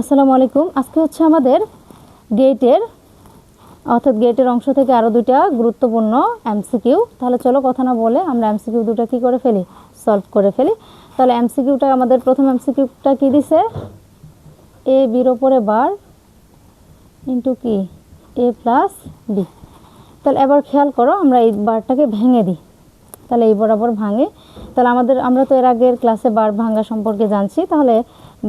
আসসালামু আলাইকুম। আজকে হচ্ছে আমাদের গেটের অর্থাৎ গেটের অংশ থেকে আরও দুইটা গুরুত্বপূর্ণ এমসিকিউ তাহলে চলো কথা না বলে আমরা এমসিকিউ দুটো কী করে ফেলি? সলভ করে ফেলি। তাহলে এমসিকিউটা আমাদের প্রথম এমসিকিউটা কী দিছে? এ বির ওপরে বার ইন্টু কি? এ প্লাস বি তাহলে এবার খেয়াল করো, আমরা এই বারটাকে ভেঙে দিই। তাহলে এই বরাবর ভাঙে। তাহলে আমাদের, আমরা তো এর আগের ক্লাসে বার ভাঙা সম্পর্কে জানছি। তাহলে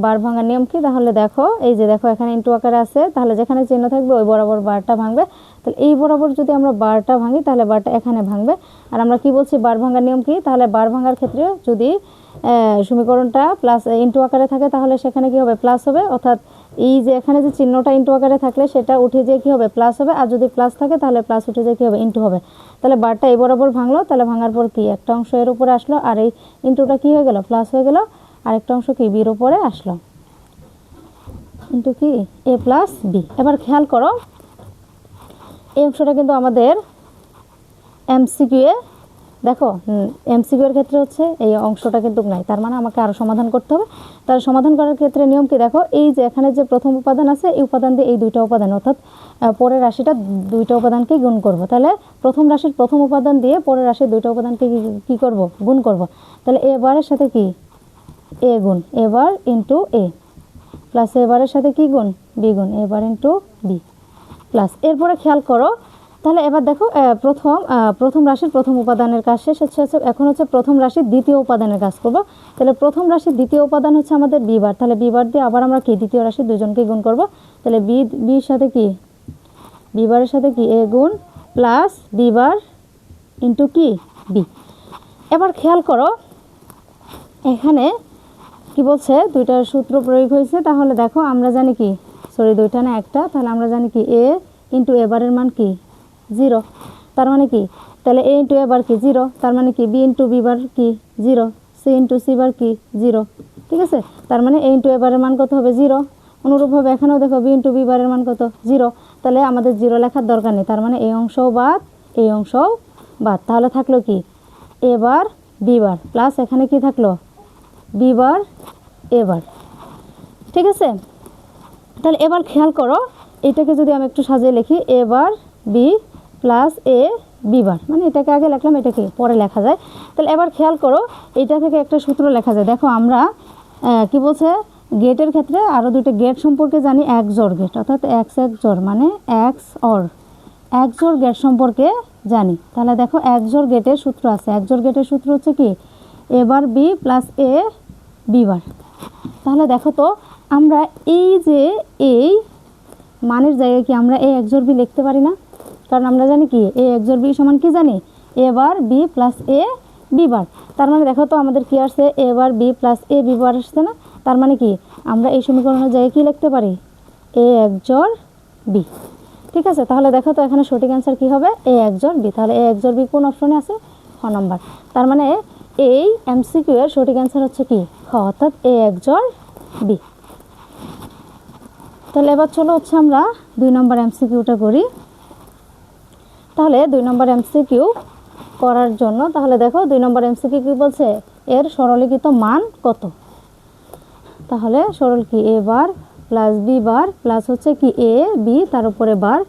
বার ভাঙার নিয়ম কি? তাহলে দেখো, এই যে দেখো এখানে ইন্টু আকারে আছে, তাহলে যেখানে চিহ্ন থাকবে ওই বরাবর বারটা ভাঙবে। তাহলে এই বরাবর যদি আমরা বারটা ভাঙি, তাহলে বারটা এখানে ভাঙবে। আর আমরা কি বলছি, বার ভাঙার নিয়ম কি? তাহলে বার ভাঙার ক্ষেত্রে যদি সমীকরণটা প্লাস ইন্টু আকারে থাকে, তাহলে সেখানে কি হবে? প্লাস হবে, অর্থাৎ এই যে এখানে যে চিহ্নটা ইন্টু আকারে থাকলে সেটা উঠে যেয়ে কী হবে? প্লাস হবে। আর যদি প্লাস থাকে, তাহলে প্লাস উঠে যেয়ে কী হবে? ইন্টু হবে। তাহলে বারটা এই বরাবর ভাঙলো। তাহলে ভাঙার পর কি? একটা অংশ এর উপরে আসলো। আর এই ইন্টুটা কী হয়ে গেল? প্লাস হয়ে গেল। আরেকটা অংশ কি? বির উপরে আসলো। ইন্টু কি? এ প্লাস বি এবার খেয়াল করো, এই অংশটা কিন্তু আমাদের এমসিকিউ এ দেখো এমসিকিউ এর ক্ষেত্রে হচ্ছে এই অংশটা কিন্তু নাই। তার মানে আমাকে আরও সমাধান করতে হবে। তার সমাধান করার ক্ষেত্রে নিয়ম কি? দেখো, এই যে এখানে যে প্রথম উপাদান আছে, এই উপাদান দিয়ে এই দুইটা উপাদান, অর্থাৎ পরের রাশিটা দুইটা উপাদানকে গুণ করব। তাহলে প্রথম রাশির প্রথম উপাদান দিয়ে পরের রাশির দুইটা উপাদানকে কি- করব? গুণ করব। তাহলে এ বারের সাথে কি? এ গুণ। এবার ইন্টু এ প্লাস এবারের সাথে কি গুণ? বি গুণ। এবার ইন্টু বি প্লাস এরপরে খেয়াল করো তাহলে এবার দেখো প্রথম প্রথম রাশির প্রথম উপাদানের কাজ শেষ হচ্ছে হচ্ছে এখন হচ্ছে প্রথম রাশির দ্বিতীয় উপাদানের কাজ করব। তাহলে প্রথম রাশির দ্বিতীয় উপাদান হচ্ছে আমাদের বিবার তাহলে বিবার দিয়ে আবার আমরা কি দ্বিতীয় রাশির দুজনকে গুণ করব? তাহলে বি বির সাথে কি? বিবারের সাথে কি? এ গুণ প্লাস বিবার ইন্টু কি? বি। এবার খেয়াল করো, এখানে কি বলছে? দুইটার সূত্র প্রয়োগ হয়েছে, তাহলে দেখো আমরা জানি কি? সরি, দুইটা না, একটা। তাহলে আমরা জানি কি? এ ইন্টু এবারের মান কি? জিরো। তার মানে কি? তাহলে এ ইন্টু এবার কি? জিরো। তার মানে কি? বি ইন্টু বি বার কি? Zero. C into C bar কি? জিরো। ঠিক আছে? তার মানে এ ইন্টু এবারের মান কত হবে? জিরো। অনুরূপভাবে এখানেও দেখো বি ইন্টু বি বারের মান কত? জিরো। তাহলে আমাদের জিরো লেখার দরকার নেই। তার মানে এই অংশও বাদ এই অংশও বাদ। তাহলে থাকল কি? এবার বিবার প্লাস এখানে কি থাকল? বি বিবার এবার ঠিক আছে? তাহলে এবার খেয়াল করো। এটাকে যদি আমি একটু সাজিয়ে লিখি এবার বি প্লাস এ বিবার মানে এটাকে আগে লেখলাম, এটাকে পরে লেখা যায়। তাহলে এবার খেয়াল করো, এটা থেকে একটা সূত্র লেখা যায়। দেখো আমরা কি বলছে? গেটের ক্ষেত্রে আরও দুটো গেট সম্পর্কে জানি, এক জোর গেট অর্থাৎ এক্স এক জোর মানে এক্স অর এক জোর গেট সম্পর্কে জানি। তাহলে দেখো, এক জোর গেটের সূত্র আছে। এক জোর গেটের সূত্র হচ্ছে কি? এবার বি প্লাস এ বিবার তাহলে দেখো তো, আমরা এই যে এই মানের জায়গায় কি আমরা এ এক জোর বি লিখতে পারি না? কারণ আমরা জানি কি এ এক জোর বি সমান কি জানি? এবার B plus A B bar তার মানে দেখো তো আমাদের কি আসছে? এবার B plus A B bar আসছে না? তার মানে কি? আমরা এই সমীকরণের জায়গায় কী লিখতে পারি? এ এক জোর বি ঠিক আছে? তাহলে দেখো তো এখানে সঠিক অ্যান্সার কী হবে? এ এক জোর বি তাহলে এ এক জোর বি কোন অপশনে আছে? খ নম্বর তার মানে এই এমসিকিউ এর সঠিক অ্যান্সার হচ্ছে কি? খ, অর্থাৎ এ এক জোর বি তাহলে এবার চলো হচ্ছে আমরা দুই নম্বর এমসিকিউটা করি। তাহলে দুই নম্বর এমসিকিউ করার জন্য, তাহলে দেখো দুই নম্বর এমসিকিউ কি বলছে? এর সরলীকৃত মান কত? তাহলে সরল কি? A bar plus B bar plus হচ্ছে কি এ বি তার উপরে বার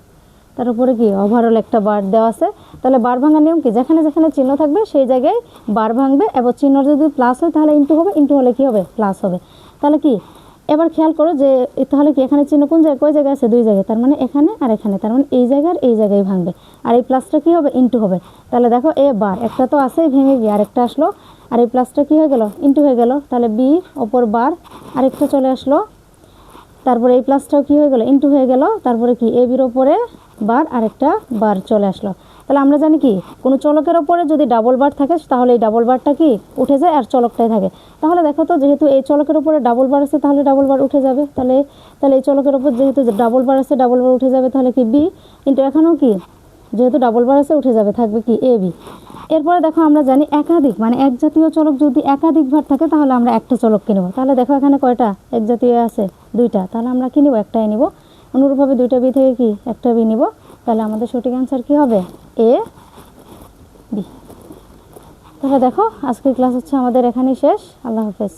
তার উপরে কি? ওভারঅল একটা বার দেওয়া আছে। তাহলে বার ভাঙার নিয়ম কি? যেখানে যেখানে চিহ্ন থাকবে, সেই জায়গায় বার ভাঙবে। এবং চিহ্ন যদি প্লাস হয়, তাহলে ইন্টু হবে। ইন্টু হলে কি হবে? প্লাস হবে। তাহলে কি? এবার খেয়াল করো যে তাহলে কি এখানে চিহ্ন কোন জায়গায়, কয় জায়গায় আছে? দুই জায়গায়। তার মানে এখানে আর এখানে। তার মানে এই জায়গার এই জায়গায় ভাঙবে। আর এই প্লাসটা কি হবে? ইন্টু হবে। তাহলে দেখো, এ বার একটা তো আছেই, ভেঙে গিয়ে আরেকটা আসলো। আর এই প্লাসটা কী হয়ে গেল? ইন্টু হয়ে গেল। তাহলে বি ওপর বার আরেকটা চলে আসলো। তারপরে এই প্লাসটাও কী হয়ে গেল? ইন্টু হয়ে গেল। তারপরে কি? এ বির ওপরে বার আরেকটা বার চলে আসলো। তাহলে আমরা জানি কি, কোনো চলকের ওপরে যদি ডাবল বার থাকে, তাহলে এই ডাবল বারটা কি উঠে যায় আর চলকটাই থাকে। তাহলে দেখো তো, যেহেতু এই চলকের উপরে ডাবল বার আছে, তাহলে ডাবল বার উঠে যাবে। তাহলে তাহলে এই চলকের ওপর যেহেতু ডাবল বার আছে ডাবল বার উঠে যাবে, তাহলে কি বি কিন্তু এখানেও কি? যেহেতু ডাবল বার আছে, উঠে যাবে, থাকবে কি এ বি এরপরে দেখো আমরা জানি একাধিক মানে এক জাতীয় চলক যদি একাধিক ভার থাকে, তাহলে আমরা একটা চলককে নেব। তাহলে দেখো এখানে কয়টা? এক জাতীয় আছে, দুইটা। তাহলে আমরা কি একটাই নিব। অনুরূপভাবে দুইটা বি থেকে কি? একটা বি নিব। তাহলে আমাদের সঠিক অ্যান্সার কী হবে? A B. তাহলে দেখো আজকের ক্লাস হচ্ছে আমাদের এখানেই শেষ। আল্লাহ হাফেজ।